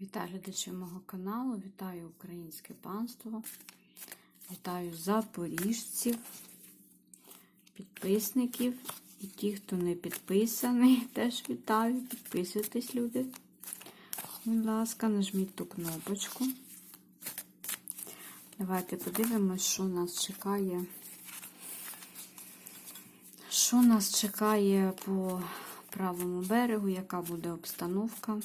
Вітаю глядачі мого каналу, вітаю українське панство, вітаю запоріжців, підписників і ті, хто не підписаний, теж вітаю. Підписуйтесь, люди. Будь ласка, нажміть ту кнопочку. Давайте подивимось, що нас чекає. Що нас чекає по правому берегу, яка буде обстановка.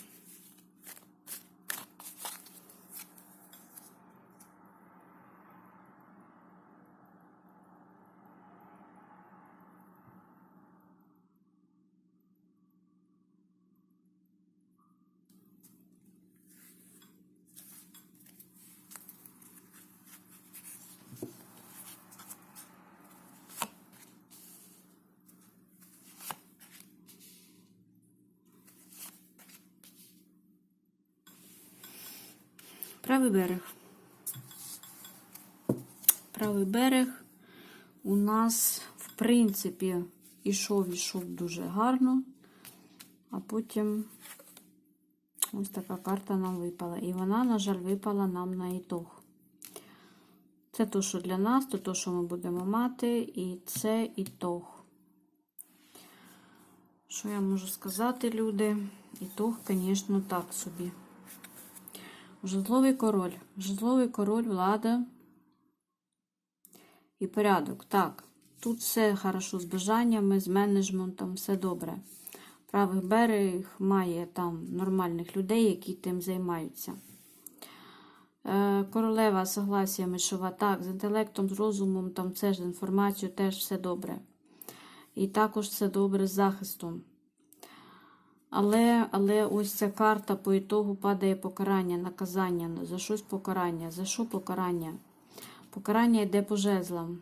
Правий берег. Правий берег у нас, в принципі, ішов, ішов дуже гарно, а потім ось така карта нам випала. І вона, на жаль, випала нам на ітог. Це то, що для нас, то, то, що ми будемо мати, і це ітог. Що я можу сказати, люди? Ітог, звісно, так собі. Жезловий король. Жезловий король, влада і порядок. Так, тут все хорошо з бажаннями, з менеджментом, все добре. Правий берег має там нормальних людей, які тим займаються. Е, Королева согласія мишова. Так, з інтелектом, з розумом, там це ж з інформацією теж все добре. І також все добре з захистом. Але але ось ця карта по ітогу падає покарання, наказання. За щось покарання. За що покарання? Покарання йде по жезлам.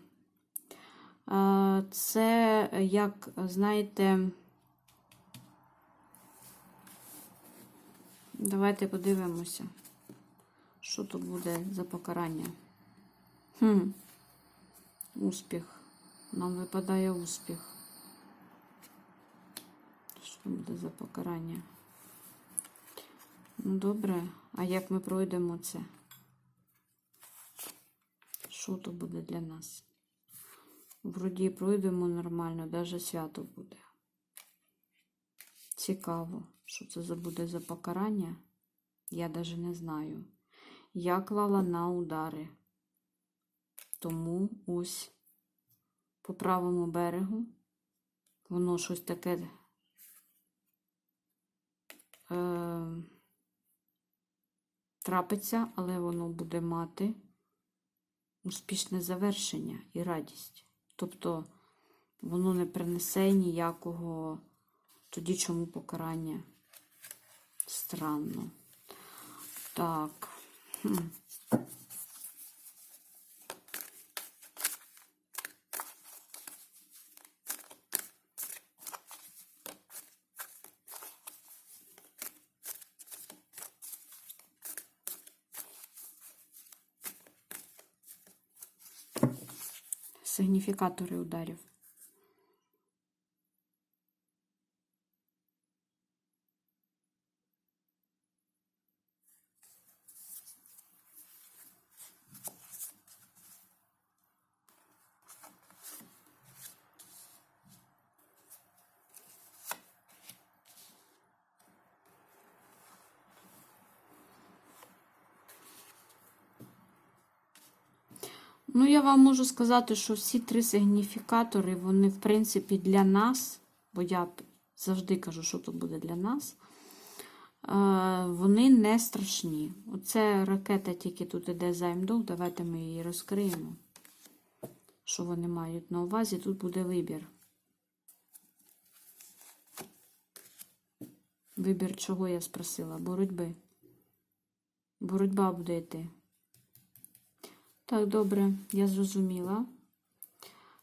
Це, як, знаєте, давайте подивимося, що тут буде за покарання. Хм. Успіх. Нам випадає успіх. Що буде за покарання? Ну, добре, а як ми пройдемо це? Що то буде для нас? Вроді пройдемо нормально, навіть свято буде. Цікаво, що це буде за покарання? Я навіть не знаю. Я клала на удари. Тому ось по правому берегу воно щось таке е, трапиться, але воно буде мати успішне завершення і радість. Тобто воно не принесе ніякого тоді чому покарання. Странно. Так. Сигніфікатори ударів. Ну, я вам можу сказати, що всі три сигніфікатори, вони, в принципі, для нас, бо я завжди кажу, що тут буде для нас, е, вони не страшні. Оце ракета тільки тут іде займдух, давайте ми її розкриємо. Що вони мають на увазі, тут буде вибір. Вибір чого я спросила? Боротьби. Боротьба буде йти. Так, добре, я зрозуміла.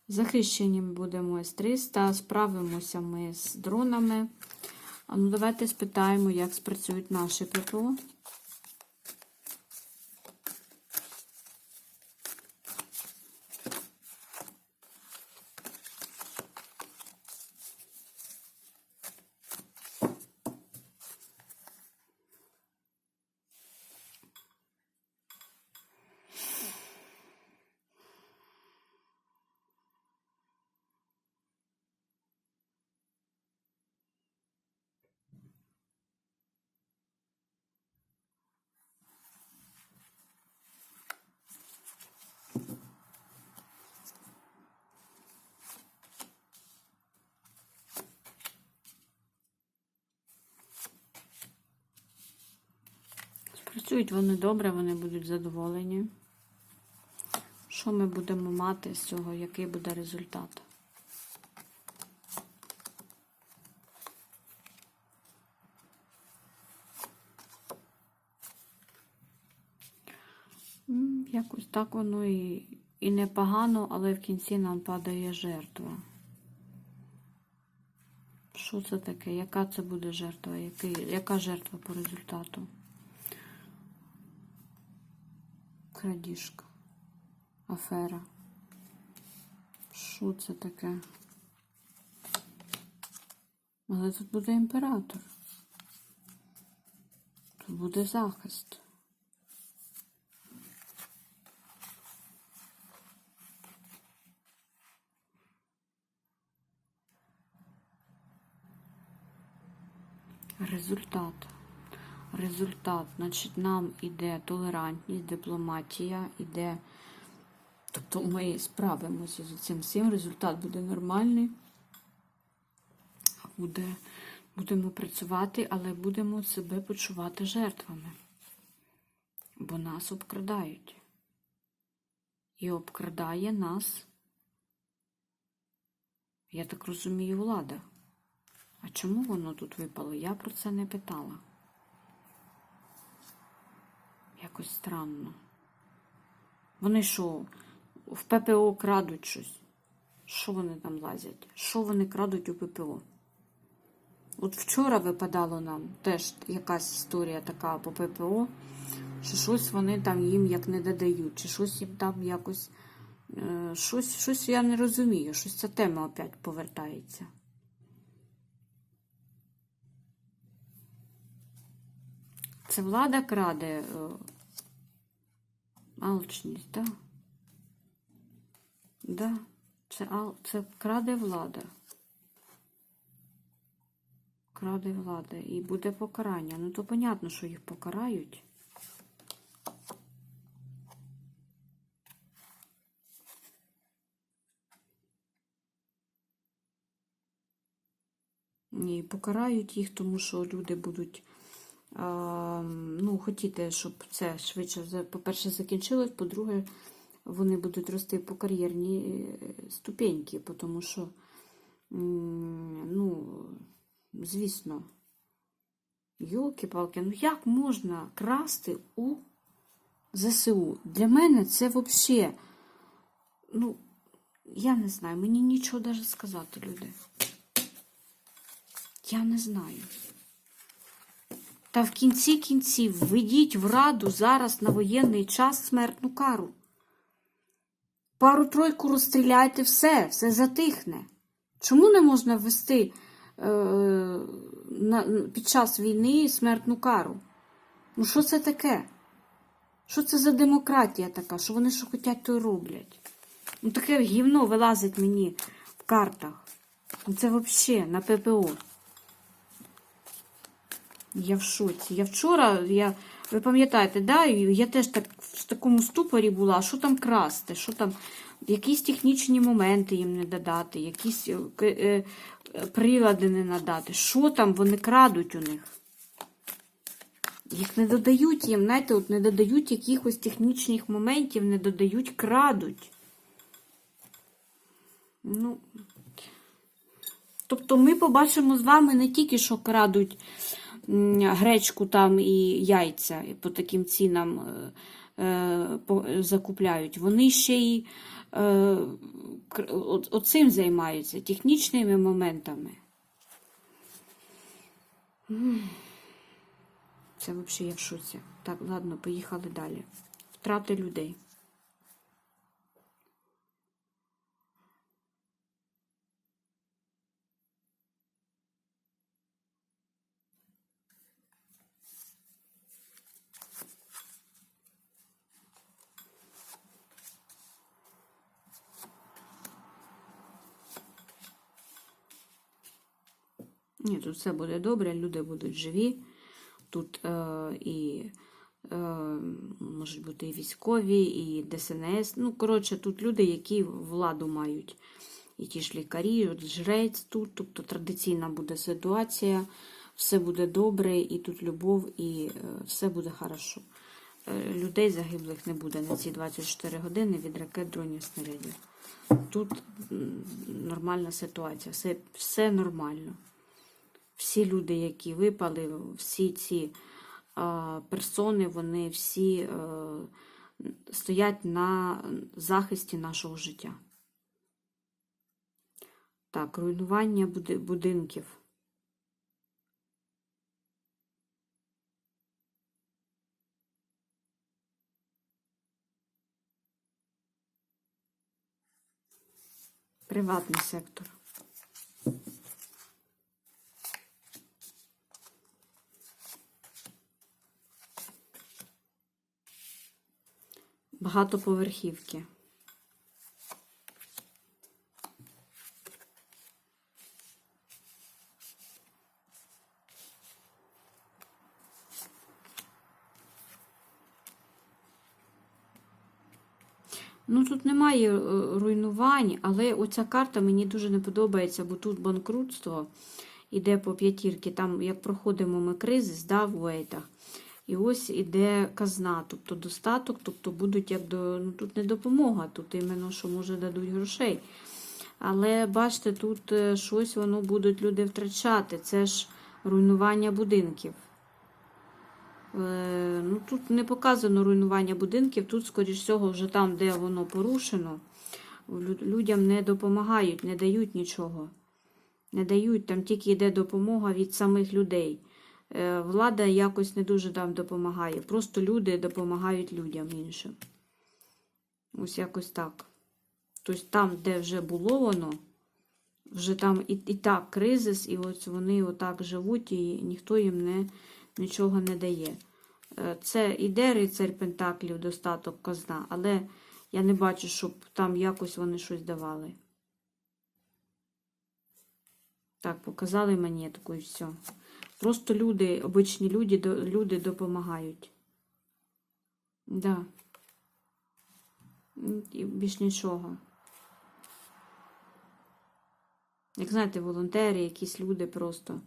Захищені будемо С-300, справимося ми з дронами. А ну, давайте спитаємо, як спрацюють наші ППО. Працюють вони добре, вони будуть задоволені. Що ми будемо мати з цього, який буде результат? Якось так воно і, і непогано, але в кінці нам падає жертва. Що це таке? Яка це буде жертва? Який, яка жертва по результату? Крадіжка. Афера. Що це таке? Але тут буде імператор. Тут буде захист. Результат. Результат. Значить, нам іде толерантність, дипломатія, іде. Тобто ми справимося з цим всім. Результат буде нормальний. Буде, будемо працювати, але будемо себе почувати жертвами. Бо нас обкрадають. І обкрадає нас, я так розумію, влада. А чому воно тут випало? Я про це не питала. Якось странно. Вони що, в ППО крадуть щось? Що вони там лазять? Що вони крадуть у ППО? От вчора випадало нам теж якась історія така по ППО, що щось вони там їм як не додають, чи щось їм там якось. е, Щось, щось я не розумію, щось ця тема опять повертається. Це влада краде е, алчність, так? Да? Да. Це, це краде влада. Краде влада. І буде покарання. Ну, то понятно, що їх покарають. Ні, покарають їх, тому що люди будуть ну, хотіти, щоб це швидше, по-перше, закінчилось, по-друге, вони будуть рости по кар'єрній е, ступеньки, тому що, ну, звісно, йолки-палки, ну як можна красти у ЗСУ? Для мене це взагалі, ну, я не знаю, мені нічого навіть сказати, люди. Я не знаю. Та в кінці кінців введіть в раду зараз на воєнний час смертну кару. Пару-тройку розстріляйте все, все затихне. Чому не можна ввести е, на, під час війни смертну кару? Ну, що це таке? Що це за демократія така? Що вони що хочуть, то й роблять? Ну, таке гівно вилазить мені в картах. Ну, це взагалі на ППО. Я в шоці. Я вчора, я, ви пам'ятаєте, да, я теж так в такому ступорі була, що там красти, що там, якісь технічні моменти їм не додати, якісь е, е, е, прилади не надати. Що там вони крадуть у них? Їх не додають їм, знаєте, от не додають якихось технічних моментів, не додають, крадуть. Ну, тобто ми побачимо з вами не тільки, що крадуть гречку там і яйця по таким цінам е, е, закупляють. Вони ще й е, оцим займаються, технічними моментами. Це взагалі я в шоці. Так, ладно, поїхали далі. Втрати людей. Ні, тут все буде добре, люди будуть живі. Тут е, і е, можуть бути і військові, і ДСНС. Ну, коротше, тут люди, які владу мають. І ті ж лікарі, от жрець тут, тобто традиційна буде ситуація. все буде добре, і тут любов, і е, все буде хорошо. Е, Людей загиблих не буде на ці 24 години від ракет дронів снарядів. Тут нормальна ситуація, все, все нормально. Всі люди, які випали, всі ці персони, вони всі е, стоять на захисті нашого життя. Так, руйнування будинків. Приватний сектор. Багатоповерхівки. Ну, тут немає е, руйнувань, але оця карта мені дуже не подобається, бо тут банкрутство іде по п'ятірки. Там, як проходимо ми кризис, да, в Уейтах. І ось іде казна, тобто достаток, тобто будуть як до. Ну, тут не допомога, тут іменно, що може дадуть грошей. Але бачите, тут е, щось воно будуть люди втрачати. Це ж руйнування будинків. Е, ну, тут не показано руйнування будинків, тут, скоріш всього, вже там, де воно порушено, людям не допомагають, не дають нічого. Не дають, там тільки йде допомога від самих людей. Е, Влада якось не дуже там допомагає. Просто люди допомагають людям іншим. Ось якось так. Тобто там, де вже було воно, вже там і, і так кризис, і ось вони отак живуть, і ніхто їм не, нічого не дає. Е, Це іде рицарь Пентаклів, достаток казна, але я не бачу, щоб там якось вони щось давали. Так, показали мені таку і все. Просто люди, обичні люди, люди допомагають. Да. І більш нічого. Як знаєте, волонтери, якісь люди просто,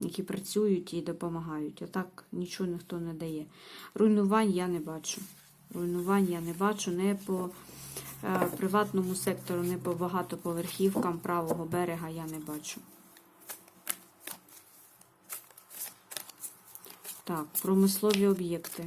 які працюють і допомагають. А так нічого ніхто не дає. Руйнувань я не бачу. Руйнувань я не бачу не по е, приватному сектору, не по багатоповерхівкам правого берега я не бачу. Так, промислові об'єкти.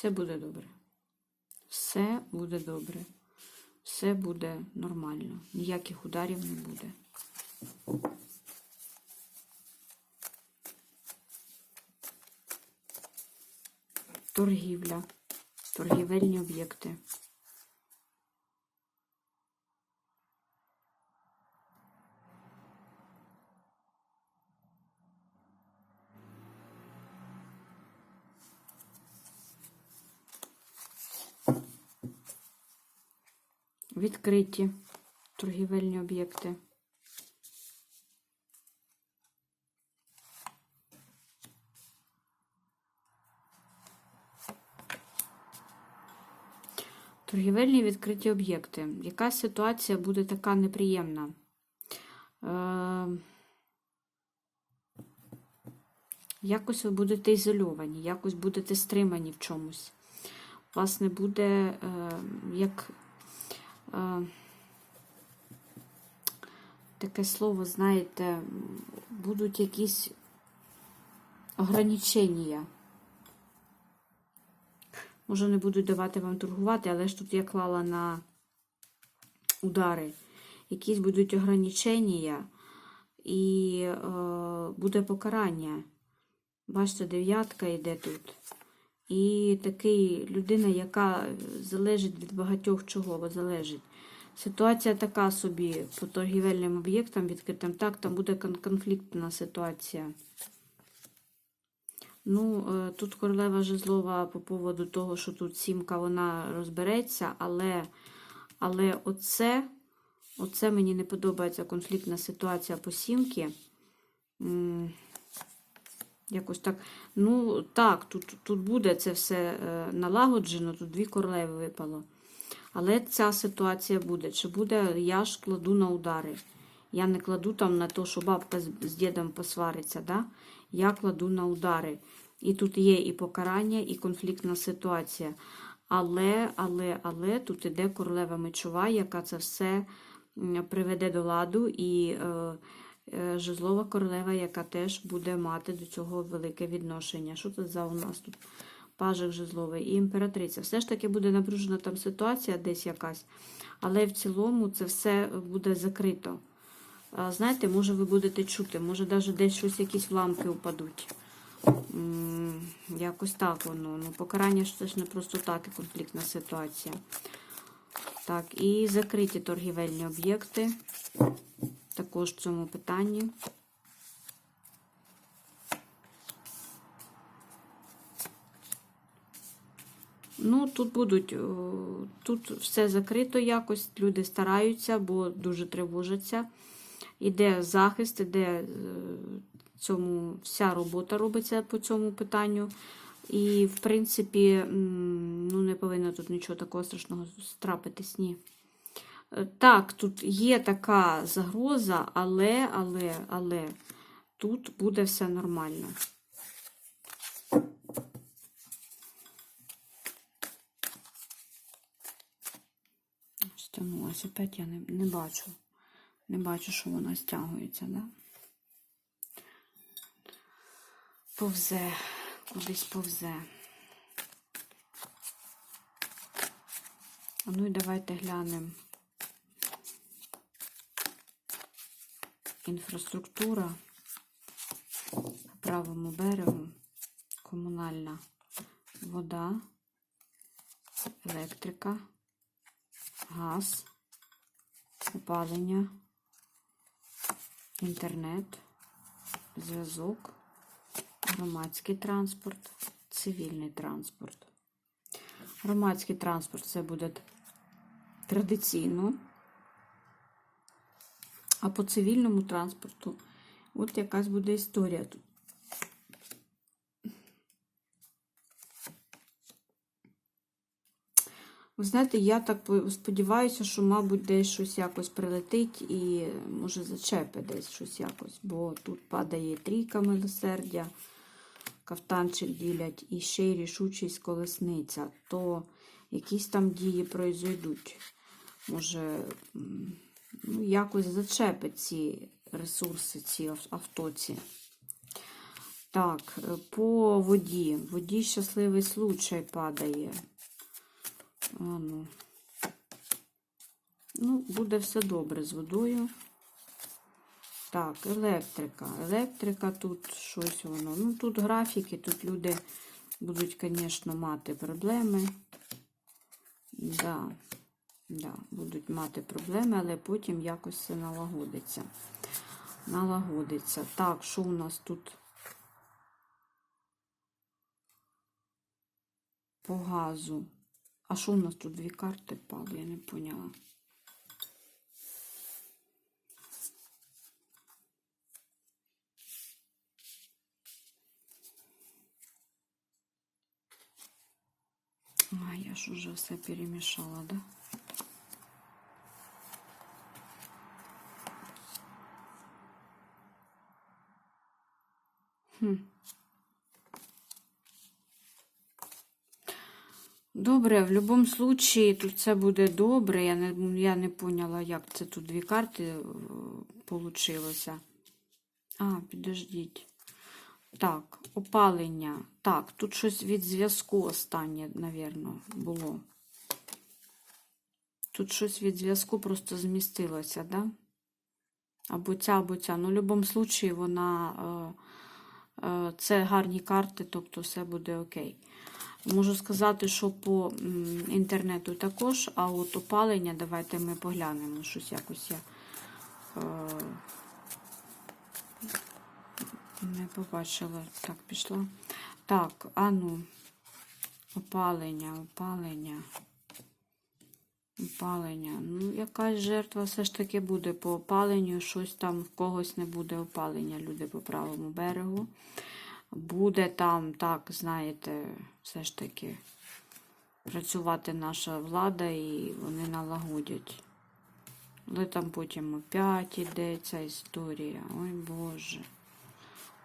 Все буде добре. Все буде добре. Все буде нормально. Ніяких ударів не буде. Торгівля. Торгівельні об'єкти. Відкриті торгівельні об'єкти. Торгівельні відкриті об'єкти. Яка ситуація буде така неприємна? Е, якось ви будете ізольовані, якось будете стримані в чомусь. У вас не буде е, як таке слово, знаєте, будуть якісь ограничення. Може, не будуть давати вам торгувати, але ж тут я клала на удари. Якісь будуть ограничення і е, буде покарання. Бачите, дев'ятка йде тут. І такий людина, яка залежить від багатьох чого залежить. Ситуація така собі по торгівельним об'єктам відкритим. Так, там буде конфліктна ситуація. Ну, е, тут королева жезлова по поводу того, що тут сімка вона розбереться, але, але оце, оце мені не подобається конфліктна ситуація по сімки. Якось так. Ну, так, тут, тут буде це все е, налагоджено, тут дві королеви випало. Але ця ситуація буде. Чи буде, я ж кладу на удари. Я не кладу там на те, що бабка з, з дідом посвариться. Да? Я кладу на удари. І тут є і покарання, і конфліктна ситуація. Але, але, але тут іде королева мечова, яка це все приведе до ладу, і е, жезлова королева, яка теж буде мати до цього велике відношення. Що це за у нас тут? Пажик жезловий і імператриця. Все ж таки буде напружена там ситуація десь якась, але в цілому це все буде закрито. Знаєте, може ви будете чути, може навіть десь щось якісь лампи упадуть. Якось так воно. Ну, покарання ж це ж не просто так і конфліктна ситуація. Так, і закриті торгівельні об'єкти. Також в цьому питанні. Ну, тут будуть, тут все закрито якось, люди стараються, бо дуже тривожаться. Іде захист, іде е, цьому, вся робота робиться по цьому питанню. І, в принципі, ну, не повинно тут нічого такого страшного трапитись, ні. Так, тут є така загроза, але, але, але тут буде все нормально. Стягнулася опять, я не, не бачу. Не бачу, що вона стягується, да? Повзе, кудись повзе. Ну і давайте глянемо. Інфраструктура по правому берегу, комунальна вода, електрика, газ, опалення, інтернет, зв'язок, громадський транспорт, цивільний транспорт. Громадський транспорт це буде традиційно. А по цивільному транспорту от якась буде історія тут. Ви знаєте, я так сподіваюся, що, мабуть, десь щось якось прилетить і може зачепить десь щось якось, бо тут падає трійка милосердя, кафтанчик ділять і ще й рішучість колесниця, то якісь там дії произойдуть. Може, ну, якось зачепить ці ресурси, ці автоці. Так, е, по воді. В воді щасливий случай падає. А, ну. ну, буде все добре з водою. Так, електрика. Електрика тут щось воно. Ну, тут графіки, тут люди будуть, звісно, мати проблеми. Да, да, будуть мати проблеми, але потім якось все налагодиться. Налагодиться. Так, що у нас тут? По газу. А що у нас тут дві карти впали? Я не поняла. А, я ж уже все перемешала, да? Добре, в будь-якому случаї тут це буде добре. Я не, я не поняла, як це тут дві карти вийшло. А, підождіть. Так, опалення. Так, тут щось від зв'язку останнє, напевно, було. Тут щось від зв'язку просто змістилося, да? Або ця, або ця. Ну, в будь-якому случаї вона. Е, е, це гарні карти, тобто все буде окей. Можу сказати, що по інтернету також, а от опалення, давайте ми поглянемо щось якось я е, не побачила. Так, пішла. Так, а ну, опалення, опалення. Опалення. Ну, якась жертва все ж таки буде по опаленню, щось там в когось не буде опалення, люди по правому берегу. Буде там, так, знаєте, все ж таки працювати наша влада і вони налагодять. Але там потім опять іде ця історія. Ой Боже.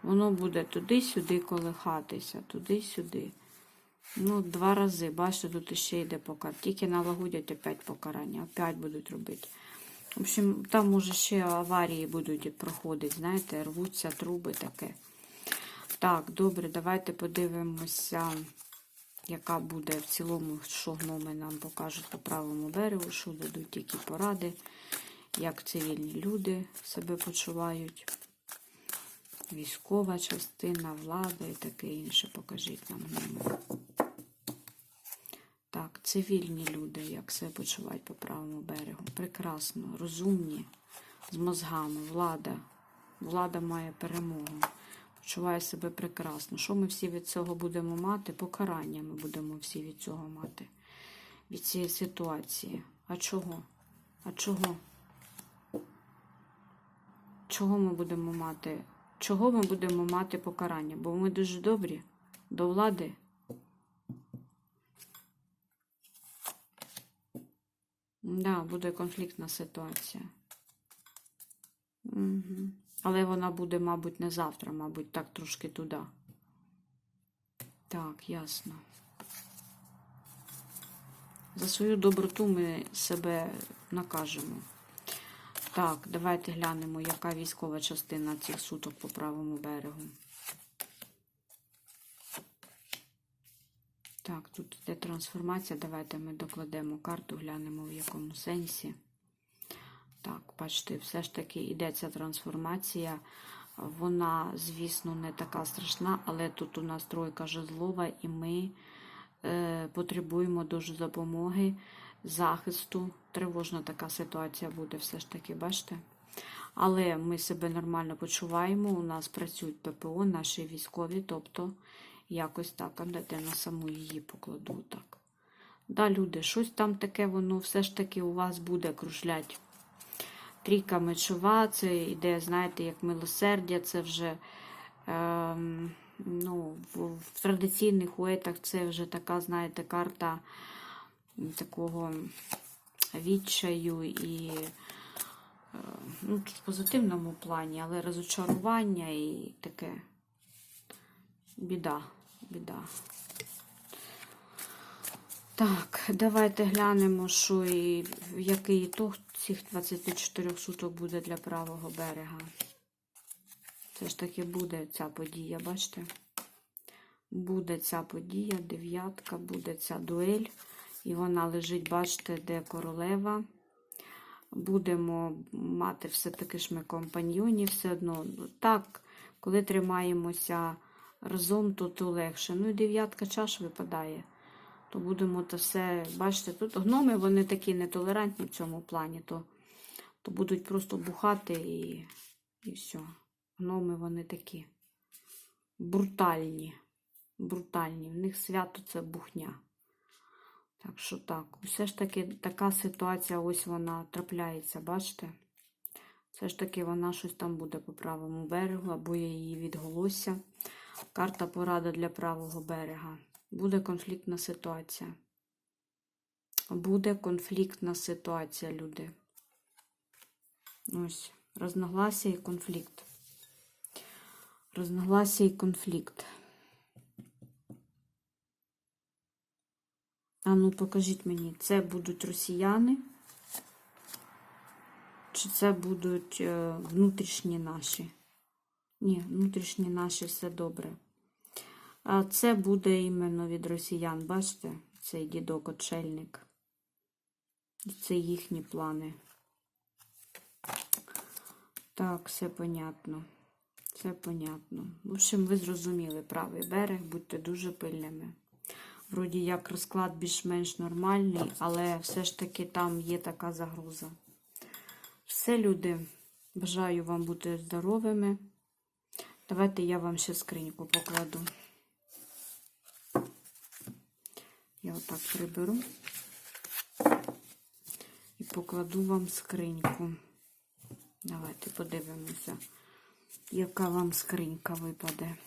Воно буде туди-сюди колихатися, туди-сюди. Ну, два рази, бачите, тут ще йде покарання. Тільки налагодять опять покарання, опять будуть робити. В общем, там може ще аварії будуть проходити, знаєте, рвуться труби таке. Так, добре, давайте подивимося, яка буде в цілому, що гноми нам покажуть по правому берегу, що дадуть які поради, як цивільні люди себе почувають. Військова частина, влада і таке інше. Покажіть нам гноми. Так, цивільні люди, як себе почувають по правому берегу. Прекрасно, розумні, з мозгами, влада. Влада має перемогу. Почуває себе прекрасно. Що ми всі від цього будемо мати? Покарання ми будемо всі від цього мати. Від цієї ситуації. А чого? А чого? Чого ми будемо мати? Чого ми будемо мати покарання? Бо ми дуже добрі до влади. Да, буде конфліктна ситуація. Угу. Але вона буде, мабуть, не завтра, мабуть, так трошки туди. Так, ясно. За свою доброту ми себе накажемо. Так, давайте глянемо, яка військова частина цих суток по правому берегу. Так, тут йде трансформація. Давайте ми докладемо карту, глянемо в якому сенсі. Так, бачите, все ж таки йде ця трансформація. Вона, звісно, не така страшна, але тут у нас тройка жезлова, і ми е, потребуємо дуже допомоги, захисту. Тривожна така ситуація буде, все ж таки, бачите? Але ми себе нормально почуваємо. У нас працюють ППО, наші військові, тобто якось так, а дайте на саму її покладу. так. Да, люди, щось там таке, воно все ж таки у вас буде кружлять. Трійка мечова, це йде, знаєте, як милосердя, це вже е, ну, в, в традиційних уетах це вже така, знаєте, карта такого відчаю і е, ну, в позитивному плані, але розочарування і таке біда, біда. Так, давайте глянемо, що і який ітог цих 24 суток буде для правого берега. Це ж таки буде ця подія, бачите? Буде ця подія, дев'ятка, буде ця дуель. І вона лежить, бачите, де королева. Будемо мати все-таки ж ми компаньйонів, все одно. Так, коли тримаємося разом, то, то легше. Ну і дев'ятка чаш випадає то будемо то все, бачите, тут гноми вони такі нетолерантні в цьому плані, то то будуть просто бухати і і все. Гноми вони такі брутальні. Брутальні. В них свято це бухня. Так що так, все ж таки така ситуація, ось вона трапляється, бачите? Все ж таки вона щось там буде по правому берегу, або її відголося. Карта порада для правого берега. Буде конфліктна ситуація. Буде конфліктна ситуація, люди. Ось, розногласія і конфлікт. Розногласія і конфлікт. А ну, покажіть мені, це будуть росіяни? Чи це будуть е, внутрішні наші? Ні, внутрішні наші все добре. А це буде іменно від росіян, бачите? Цей дідок отшельник. Це їхні плани. Так, все понятно. Все понятно. В общем, ви зрозуміли правий берег, будьте дуже пильними. вроді як розклад більш-менш нормальний, але все ж таки там є така загроза. Все, люди, бажаю вам бути здоровими. Давайте я вам ще скриньку покладу. Я отак приберу і покладу вам скриньку. Давайте подивимося, яка вам скринька випаде.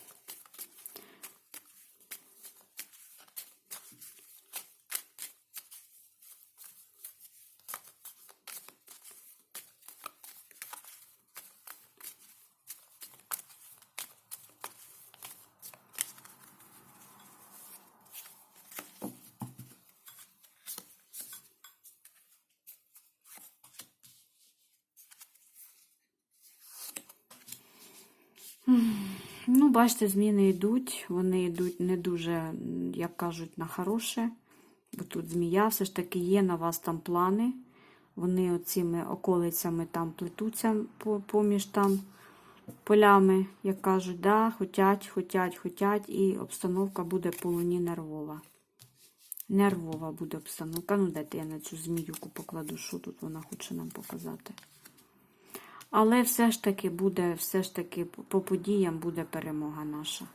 Ну, бачите, зміни йдуть. Вони йдуть не дуже, як кажуть, на хороше. Бо тут змія, все ж таки є на вас там плани. Вони оцими околицями там плетуться поміж там полями, як кажуть, да, хотять, хотять, хотять, і обстановка буде по луні нервова. Нервова буде обстановка. Ну, дайте я на цю зміюку покладу, що тут вона хоче нам показати. Але все ж таки буде, все ж таки по подіям буде перемога наша.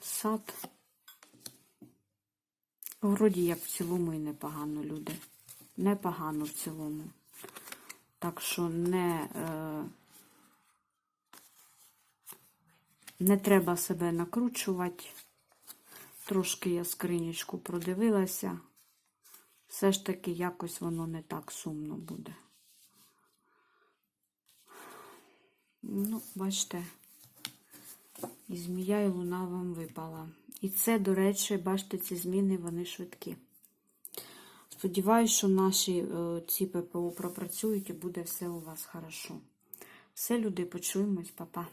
Сад. Вроді як в цілому і непогано, люди. Непогано в цілому. Так що не, е, не треба себе накручувати. Трошки я скринічку продивилася. Все ж таки якось воно не так сумно буде. Ну, бачите, і змія і луна вам випала. І це, до речі, бачите, ці зміни, вони швидкі. Сподіваюсь, що наші е, ці ППО пропрацюють і буде все у вас хорошо. Все, люди, почуємось, па-па.